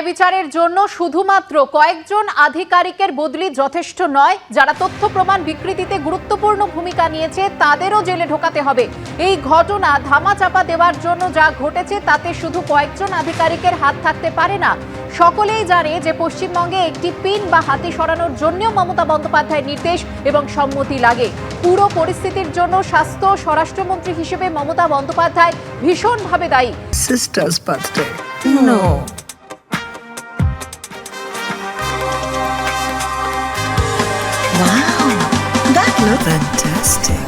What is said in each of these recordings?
ন্যায় বিচারের জন্য শুধুমাত্র কয়েকজন আধিকারিকের বদলি যথেষ্ট নয় যারা তথ্য প্রমাণ বিকৃতিতে গুরুত্বপূর্ণ ভূমিকা নিয়েছে তাদেরও জেলে ঢোকাতে হবে। এই ঘটনা ধামাচাপা দেওয়ার জন্য যা ঘটেছে তাতে শুধু কয়েকজন আধিকারিকের হাত থাকতে পারে না। সকলেই জানে যে পশ্চিমবঙ্গে একটি পিন বা হাতি সরানোর জন্যও মমতা বন্দ্যোপাধ্যায়ের নির্দেশ এবং সম্মতি লাগে। পুরো পরিস্থিতির জন্য স্বাস্থ্য স্বরাষ্ট্রমন্ত্রী হিসেবে মমতা বন্দ্যোপাধ্যায় ভীষণভাবে দায়ী. Fantastic.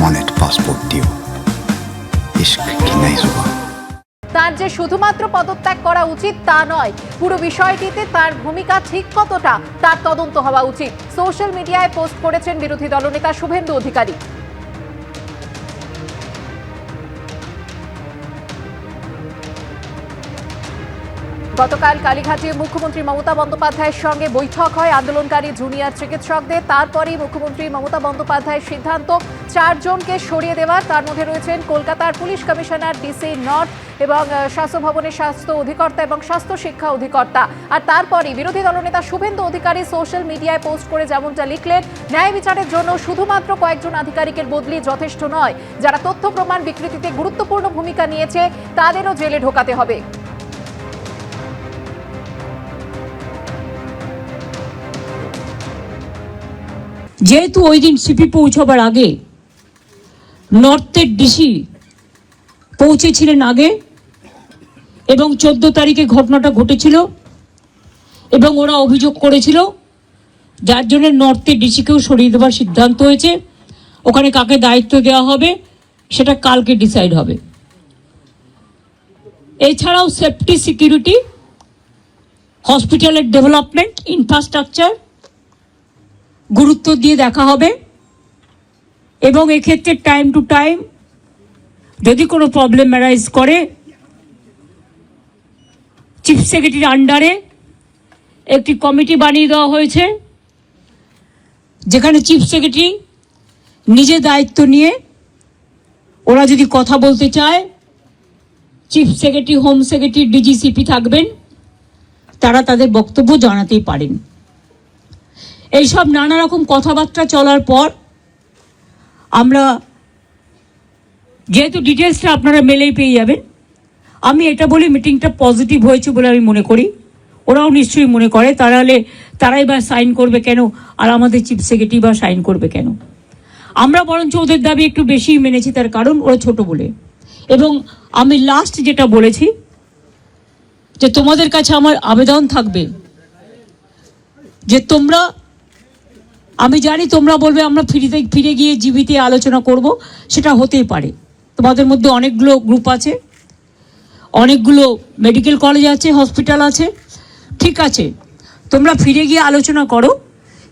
Monet passport diyor. İşk kinay তার যে শুধুমাত্র পদত্যাগ করা উচিত তা নয় পুরো বিষয়টিতে তার ভূমিকা ঠিক কতটা তার তদন্ত হওয়া উচিত সোশ্যাল মিডিয়ায় পোস্ট করেছেন বিরোধী দলনেতা শুভেন্দু অধিকারী গতকাল কালীঘাটে মুখ্যমন্ত্রী মমতা বন্দ্যোপাধ্যায়ের সঙ্গে বৈঠক হয় আন্দোলনকারী জুনিয়র চিকিৎসকদের। তারপরেই মুখ্যমন্ত্রী মমতা বন্দ্যোপাধ্যায়ের সিদ্ধান্ত চারজনকে সরিয়ে দেওয়ার। তার মধ্যে রয়েছেন কলকাতার পুলিশ কমিশনার ডিসি নর্থ এবং স্বাস্থ্য ভবনের স্বাস্থ্য অধিকর্তা এবং স্বাস্থ্য শিক্ষা অধিকর্তা। আর তারপরে বিরোধী দলনেতা শুভেন্দু অধিকারী সোশ্যাল মিডিয়ায় পোস্ট করে যেমনটা লিখলেন, ন্যায় বিচারের জন্য শুধুমাত্র কয়েকজন আধিকারিকের বদলি যথেষ্ট নয়। যারা তথ্য প্রমাণ বিকৃতিতে গুরুত্বপূর্ণ ভূমিকা নিয়েছে, তাদেরও জেলে ঢোকাতে হবে। যেহেতু ওই দিন সিপি পৌঁছবার আগে নর্থের ডিসি পৌঁছেছিলেন আগে, এবং চোদ্দ তারিখে ঘটনাটা ঘটেছিল, এবং ওরা অভিযোগ করেছিল, যার জন্য নর্থের ডিসিকেও সরিয়ে দেওয়ার সিদ্ধান্ত হয়েছে। ওখানে কাকে দায়িত্ব দেওয়া হবে, সেটা কালকে ডিসাইড হবে। এছাড়াও সেফটি সিকিউরিটি, হসপিটালের ডেভেলপমেন্ট, ইনফ্রাস্ট্রাকচার গুরুত্ব দিয়ে দেখা হবে। এবং এক্ষেত্রে টাইম টু টাইম যদি কোনো প্রবলেম অ্যারাইজ করে চিফ সেক্রেটারির আন্ডারে একটি কমিটি বানিয়ে দেওয়া হয়েছে, যেখানে চিফ সেক্রেটারি নিজে দায়িত্ব নিয়ে ওরা যদি কথা বলতে চায় chief secretary home secretary DGCP থাকবেন, তারা তাদের বক্তব্য জানাতেই পারেন। এইসব নানা রকম কথাবার্তা চলার পর আমরা যেহেতু ডিটেলসটা আপনারা মেলেই পেয়ে যাবেন, আমি এটা বলি মিটিংটা পজিটিভ হয়েছে বলে আমি মনে করি। ওরাও নিশ্চয়ই মনে করে তাহলে তারাই বা সাইন করবে কেন আর আমাদের চিফ সেক্রেটারি বা সাইন করবে কেন। আমরা বরঞ্চ ওদের দাবি একটু বেশি মেনেছি তার কারণ ওরা ছোট বলে। এবং আমি লাস্ট যেটা বলেছি, যে তোমাদের কাছে আমার আবেদন থাকবে যে তোমরা আমি জানি তোমরা বলবে আমরা ফিরিতে ফিরে গিয়ে জীবিতে আলোচনা করব, সেটা হতেই পারে। তোমাদের মধ্যে অনেকগুলো গ্রুপ আছে, অনেকগুলো মেডিকেল কলেজ আছে হসপিটাল আছে, ঠিক আছে। তোমরা ফিরে গিয়ে আলোচনা করো,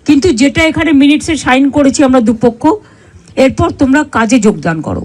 কিন্তু যেটা এখানে মিনিটসে সাইন করেছি আমরা দুপক্ষ, এরপর তোমরা কাজে যোগদান করো।